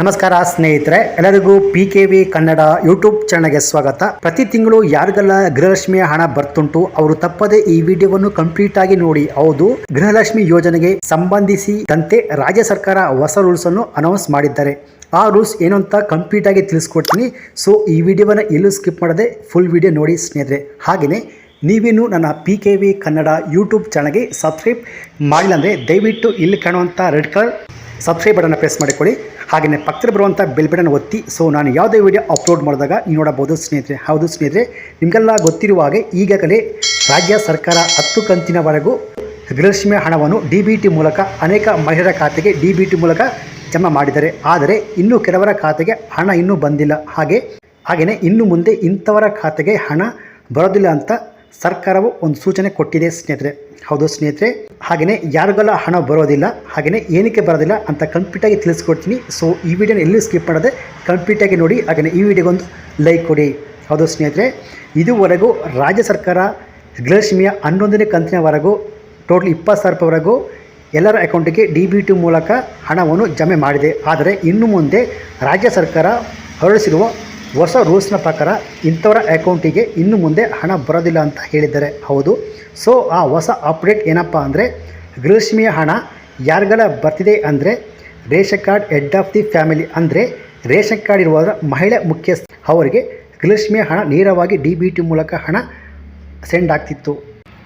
ನಮಸ್ಕಾರ ಸ್ನೇಹಿತರೆ, ಎಲ್ಲರಿಗೂ P K V Kannada YouTube ಚಾನಲ್ಗೆ ಸ್ವಾಗತ. ಪ್ರತಿ ತಿಂಗಳು ಯಾರಿಗೆಲ್ಲ ಗೃಹಲಕ್ಷ್ಮಿಯ ಹಣ ಬರ್ತುಂಟು ಅವರು ತಪ್ಪದೆ ಈ ವಿಡಿಯೋವನ್ನು ಕಂಪ್ಲೀಟ್ ಆಗಿ ನೋಡಿ. ಹೌದು, ಗೃಹಲಕ್ಷ್ಮಿ ಯೋಜನೆಗೆ ಸಂಬಂಧಿಸಿದಂತೆ ರಾಜ್ಯ ಸರ್ಕಾರ ಹೊಸ ರೂಲ್ಸ್ ಅನ್ನು ಅನೌನ್ಸ್ ಮಾಡಿದ್ದಾರೆ. ಆ ರೂಲ್ಸ್ ಏನು ಅಂತ ಕಂಪ್ಲೀಟ್ ಆಗಿ ತಿಳಿಸ್ಕೊಡ್ತೀನಿ. ಸೊ ಈ ವಿಡಿಯೋವನ್ನು ಎಲ್ಲೂ ಸ್ಕಿಪ್ ಮಾಡದೆ ಫುಲ್ ವಿಡಿಯೋ ನೋಡಿ ಸ್ನೇಹಿತರೆ. ಹಾಗೆಯೇ ನೀವೇನು ನನ್ನ P K V Kannada YouTube ಚಾನಲ್ಗೆ ಸಬ್ಸ್ಕ್ರೈಬ್ ಮಾಡಿಲ್ಲ ಅಂದರೆ ದಯವಿಟ್ಟು ಇಲ್ಲಿ ಕಾಣುವಂಥ ರೆಡ್ ಕಲರ್ ಸಬ್ಸ್ಕ್ರೈಬ್ ಬಟನ್ನ ಪ್ರೆಸ್ ಮಾಡಿಕೊಳ್ಳಿ. ಹಾಗೆಯೇ ಪಕ್ಕದಲ್ಲಿ ಬರುವಂಥ ಬೆಲ್ ಬಟನ್ ಒತ್ತಿ. ಸೊ ನಾನು ಯಾವುದೇ ವಿಡಿಯೋ ಅಪ್ಲೋಡ್ ಮಾಡಿದಾಗ ನೀವು ನೋಡಬಹುದು ಸ್ನೇಹಿತರೆ. ಹೌದು ಸ್ನೇಹಿತರೆ, ನಿಮಗೆಲ್ಲ ಗೊತ್ತಿರುವ ಹಾಗೆ ಈಗಾಗಲೇ ರಾಜ್ಯ ಸರ್ಕಾರ ಹತ್ತು ಕಂತಿನವರೆಗೂ ಗೃಹಲಕ್ಷ್ಮಿಯ ಹಣವನ್ನು ಡಿ ಬಿ ಟಿ ಮೂಲಕ ಅನೇಕ ಮಹಿಳೆಯರ ಖಾತೆಗೆ ಡಿ ಬಿ ಟಿ ಮೂಲಕ ಜಮಾ ಮಾಡಿದ್ದಾರೆ. ಆದರೆ ಇನ್ನೂ ಕೆಲವರ ಖಾತೆಗೆ ಹಣ ಇನ್ನೂ ಬಂದಿಲ್ಲ. ಹಾಗೆ ಹಾಗೆಯೇ ಇನ್ನು ಮುಂದೆ ಇಂಥವರ ಖಾತೆಗೆ ಹಣ ಬರೋದಿಲ್ಲ ಅಂತ ಸರ್ಕಾರವು ಒಂದು ಸೂಚನೆ ಕೊಟ್ಟಿದೆ ಸ್ನೇಹಿತರೆ. ಹೌದು ಸ್ನೇಹಿತರೆ ಹಾಗೆಯೇ ಯಾರಿಗೆಲ್ಲ ಹಣ ಬರೋದಿಲ್ಲ ಹಾಗೆಯೇ ಏನಕ್ಕೆ ಬರೋದಿಲ್ಲ ಅಂತ ಕಂಪ್ಲೀಟಾಗಿ ತಿಳಿಸ್ಕೊಡ್ತೀನಿ. ಸೊ ಈ ವಿಡಿಯೋನ ಎಲ್ಲೂ ಸ್ಕಿಪ್ ಮಾಡದೆ ಕಂಪ್ಲೀಟಾಗಿ ನೋಡಿ ಹಾಗೆಯೇ ಈ ವಿಡಿಯೋಗೊಂದು ಲೈಕ್ ಕೊಡಿ. ಹೌದು ಸ್ನೇಹಿತರೆ, ಇದುವರೆಗೂ ರಾಜ್ಯ ಸರ್ಕಾರ ಗೃಹಲಕ್ಷ್ಮಿಯ ಹನ್ನೊಂದನೇ ಕಂತಿನವರೆಗೂ ಟೋಟಲ್ ಇಪ್ಪತ್ತು ಸಾವಿರ ರೂಪಾಯಿವರೆಗೂ ಎಲ್ಲರ ಅಕೌಂಟಿಗೆ ಡಿ ಬಿ ಟಿ ಮೂಲಕ ಹಣವನ್ನು ಜಮೆ ಮಾಡಿದೆ. ಆದರೆ ಇನ್ನು ಮುಂದೆ ರಾಜ್ಯ ಸರ್ಕಾರ ಹೊರಡಿಸಿರುವ ಹೊಸ ರೂಲ್ಸ್ನ ಪ್ರಕಾರ ಇಂಥವರ ಅಕೌಂಟಿಗೆ ಇನ್ನು ಮುಂದೆ ಹಣ ಬರೋದಿಲ್ಲ ಅಂತ ಹೇಳಿದ್ದಾರೆ. ಹೌದು. ಸೊ, ಆ ಹೊಸ ಅಪ್ಡೇಟ್ ಏನಪ್ಪ ಅಂದರೆ ಗೃಹಲಕ್ಷ್ಮಿಯ ಹಣ ಯಾರಿಗೆಲ್ಲ ಬರ್ತಿದೆ ಅಂದರೆ ration card head of the family ಅಂದರೆ ರೇಷನ್ ಕಾರ್ಡ್ ಇರುವ ಮಹಿಳೆ ಮುಖ್ಯಸ್ಥ ಅವರಿಗೆ ಗೃಹಲಕ್ಷ್ಮಿಯ ಹಣ ನೇರವಾಗಿ ಡಿ ಬಿ ಟಿ ಮೂಲಕ ಹಣ ಸೆಂಡ್ ಆಗ್ತಿತ್ತು.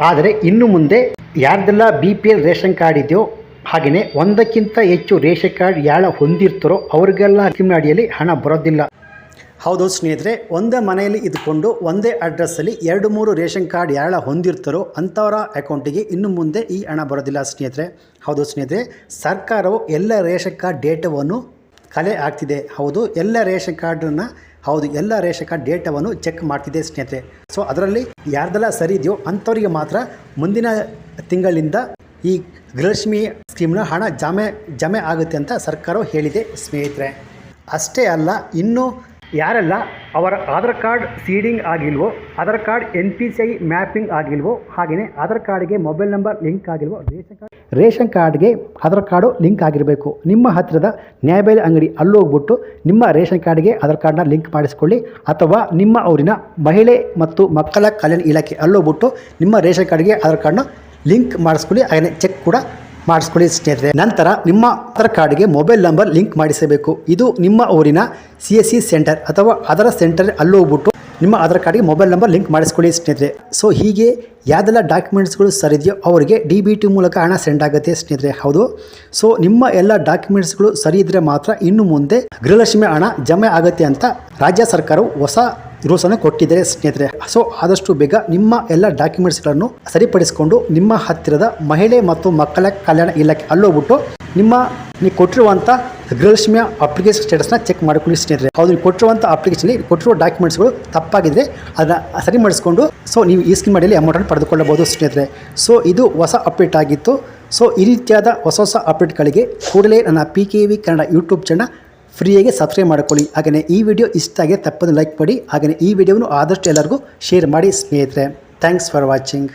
ಆದರೆ ಇನ್ನು ಮುಂದೆ ಯಾರ್ದೆಲ್ಲ B P L ration card ಇದೆಯೋ ಹಾಗೆಯೇ ಒಂದಕ್ಕಿಂತ ಹೆಚ್ಚು ರೇಷನ್ ಕಾರ್ಡ್ ಯಾಳ ಹೊಂದಿರ್ತಾರೋ ಅವರಿಗೆಲ್ಲ ಸ್ಕೀಮ್ ಅಡಿಯಲ್ಲಿ ಹಣ ಬರೋದಿಲ್ಲ. ಹೌದು ಸ್ನೇಹಿತರೆ, ಒಂದೇ ಮನೆಯಲ್ಲಿ ಇದ್ಕೊಂಡು ಒಂದೇ ಅಡ್ರೆಸ್ಸಲ್ಲಿ ಎರಡು ಮೂರು ರೇಷನ್ ಕಾರ್ಡ್ ಯಾರ ಹೊಂದಿರ್ತಾರೋ ಅಂಥವರ ಅಕೌಂಟಿಗೆ ಇನ್ನು ಮುಂದೆ ಈ ಹಣ ಬರೋದಿಲ್ಲ ಸ್ನೇಹಿತರೆ. ಹೌದು ಸ್ನೇಹಿತರೆ, ಸರ್ಕಾರವು ಎಲ್ಲ ರೇಷನ್ ಕಾರ್ಡ್ ಡೇಟಾವನ್ನು ಕಲೆ ಆಗ್ತಿದೆ ಹೌದು, ಎಲ್ಲ ರೇಷನ್ ಕಾರ್ಡನ್ನು, ಹೌದು, ಎಲ್ಲ ರೇಷನ್ ಕಾರ್ಡ್ ಡೇಟಾವನ್ನು ಚೆಕ್ ಮಾಡ್ತಿದೆ ಸ್ನೇಹಿತರೆ. ಸೊ ಅದರಲ್ಲಿ ಯಾರ್ದೆಲ್ಲ ಸರಿ ಇದೆಯೋ ಅಂಥವರಿಗೆ ಮಾತ್ರ ಮುಂದಿನ ತಿಂಗಳಿಂದ ಈ ಗೃಹಲಕ್ಷ್ಮಿ ಸ್ಕೀಮ್ನ ಹಣ ಜಮೆ ಜಮೆ ಆಗುತ್ತೆ ಅಂತ ಸರ್ಕಾರವು ಹೇಳಿದೆ ಸ್ನೇಹಿತರೆ. ಅಷ್ಟೇ ಅಲ್ಲ, ಇನ್ನು ಯಾರೆಲ್ಲ ಅವರ Aadhaar card seeding ಆಗಿಲ್ವೋ, Aadhaar card N P C I mapping ಆಗಿಲ್ವೋ, ಹಾಗೆಯೇ ಆಧಾರ್ ಕಾರ್ಡ್ಗೆ ಮೊಬೈಲ್ ನಂಬರ್ ಲಿಂಕ್ ಆಗಿಲ್ವೋ, ರೇಷನ್ ಕಾರ್ಡ್ ರೇಷನ್ ಕಾರ್ಡ್ಗೆ ಆಧಾರ್ ಕಾರ್ಡು ಲಿಂಕ್ ಆಗಿರಬೇಕು. ನಿಮ್ಮ ಹತ್ತಿರದ ನ್ಯಾಯಬೆಲೆ ಅಂಗಡಿ ಅಲ್ಲೋಗ್ಬಿಟ್ಟು ನಿಮ್ಮ ರೇಷನ್ ಕಾರ್ಡ್ಗೆ ಆಧಾರ್ ಕಾರ್ಡ್ನ ಲಿಂಕ್ ಮಾಡಿಸ್ಕೊಳ್ಳಿ. ಅಥವಾ ನಿಮ್ಮ ಊರಿನ ಮಹಿಳೆ ಮತ್ತು ಮಕ್ಕಳ ಕಲ್ಯಾಣ ಇಲಾಖೆ ಅಲ್ಲೋಗ್ಬಿಟ್ಟು ನಿಮ್ಮ ರೇಷನ್ ಕಾರ್ಡ್ಗೆ ಆಧಾರ್ ಕಾರ್ಡ್ನ ಲಿಂಕ್ ಮಾಡಿಸ್ಕೊಳ್ಳಿ. ಹಾಗೆಯೇ ಚೆಕ್ ಕೂಡ ಮಾಡಿಸ್ಕೊಳ್ಳಿ ಸ್ನೇಹಿತರೆ. ನಂತರ ನಿಮ್ಮ ಆಧಾರ್ ಕಾರ್ಡ್ಗೆ ಮೊಬೈಲ್ ನಂಬರ್ ಲಿಂಕ್ ಮಾಡಿಸಬೇಕು. ಇದು ನಿಮ್ಮ ಊರಿನ ಸಿ ಎಸ್ ಸಿ ಸೆಂಟರ್ ಅಥವಾ ಅದರ ಸೆಂಟರ್ ಅಲ್ಲಿ ಹೋಗ್ಬಿಟ್ಟು ನಿಮ್ಮ ಆಧಾರ್ ಕಾರ್ಡ್ಗೆ ಮೊಬೈಲ್ ನಂಬರ್ ಲಿಂಕ್ ಮಾಡಿಸ್ಕೊಳ್ಳಿ ಸ್ನೇಹಿತರೆ. ಸೊ, ಹೀಗೆ ಯಾವುದೆಲ್ಲ ಡಾಕ್ಯುಮೆಂಟ್ಸ್ಗಳು ಸರಿದೆಯೋ ಅವರಿಗೆ ಡಿ ಬಿ ಟಿ ಮೂಲಕ ಹಣ ಸೆಂಡ್ ಆಗುತ್ತೆ ಸ್ನೇಹಿತರೆ. ಹೌದು. ಸೊ, ನಿಮ್ಮ ಎಲ್ಲ ಡಾಕ್ಯುಮೆಂಟ್ಸ್ಗಳು ಸರಿ ಇದ್ದರೆ ಮಾತ್ರ ಇನ್ನು ಮುಂದೆ ಗೃಹಲಕ್ಷ್ಮಿ ಹಣ ಜಮೆ ಆಗುತ್ತೆ ಅಂತ ರಾಜ್ಯ ಸರ್ಕಾರವು ಹೊಸ ರೂಲ್ಸನ್ನು ಕೊಟ್ಟಿದ್ದಾರೆ ಸ್ನೇಹಿತರೆ. ಸೊ, ಆದಷ್ಟು ಬೇಗ ನಿಮ್ಮ ಎಲ್ಲ ಡಾಕ್ಯುಮೆಂಟ್ಸ್ಗಳನ್ನು ಸರಿಪಡಿಸಿಕೊಂಡು ನಿಮ್ಮ ಹತ್ತಿರದ ಮಹಿಳೆ ಮತ್ತು ಮಕ್ಕಳ ಕಲ್ಯಾಣ ಇಲಾಖೆ ಅಲ್ಲೋಗ್ಬಿಟ್ಟು ನಿಮ್ಮ ನೀವು ಕೊಟ್ಟಿರುವಂಥ ಗೃಹಲಕ್ಷ್ಮಿಯ ಅಪ್ಲಿಕೇಶನ್ ಸ್ಟೇಟಸ್ನ ಚೆಕ್ ಮಾಡಿಕೊಳ್ಳಿ ಸ್ನೇಹಿತರೆ. ಹೌದು, ನೀವು ಕೊಟ್ಟಿರುವಂಥ ಅಪ್ಲಿಕೇಶನಲ್ಲಿ ಕೊಟ್ಟಿರುವ ಡಾಕ್ಯುಮೆಂಟ್ಸ್ಗಳು ತಪ್ಪಾಗಿದ್ದರೆ ಅದನ್ನು ಸರಿ ಮಾಡಿಸ್ಕೊಂಡು ಸೊ, ನೀವು ಈ ಸ್ಕೀಮ್ ಅಡಿಯಲ್ಲಿ ಅಮೌಂಟನ್ನು ಪಡೆದುಕೊಳ್ಳಬಹುದು ಸ್ನೇಹಿತರೆ. ಸೊ, ಇದು ಹೊಸ ಅಪ್ಡೇಟ್ ಆಗಿತ್ತು. ಸೊ, ಈ ರೀತಿಯಾದ ಹೊಸ ಹೊಸ ಅಪ್ಡೇಟ್ಗಳಿಗೆ ಕೂಡಲೇ ನನ್ನ P K V Kannada YouTube channel ಫ್ರೀಯಾಗಿ ಸಬ್ಸ್ಕ್ರೈಬ್ ಮಾಡ್ಕೊಳ್ಳಿ. ಹಾಗೆಯೇ ಈ ವಿಡಿಯೋ ಇಷ್ಟ ಆಗಿ ತಪ್ಪನ್ನು ಲೈಕ್ ಮಾಡಿ. ಹಾಗೆಯೇ ಈ ವಿಡಿಯೋವನ್ನು ಆದಷ್ಟು ಎಲ್ಲರಿಗೂ ಶೇರ್ ಮಾಡಿ ಸ್ನೇಹಿತರೆ. Thanks for watching.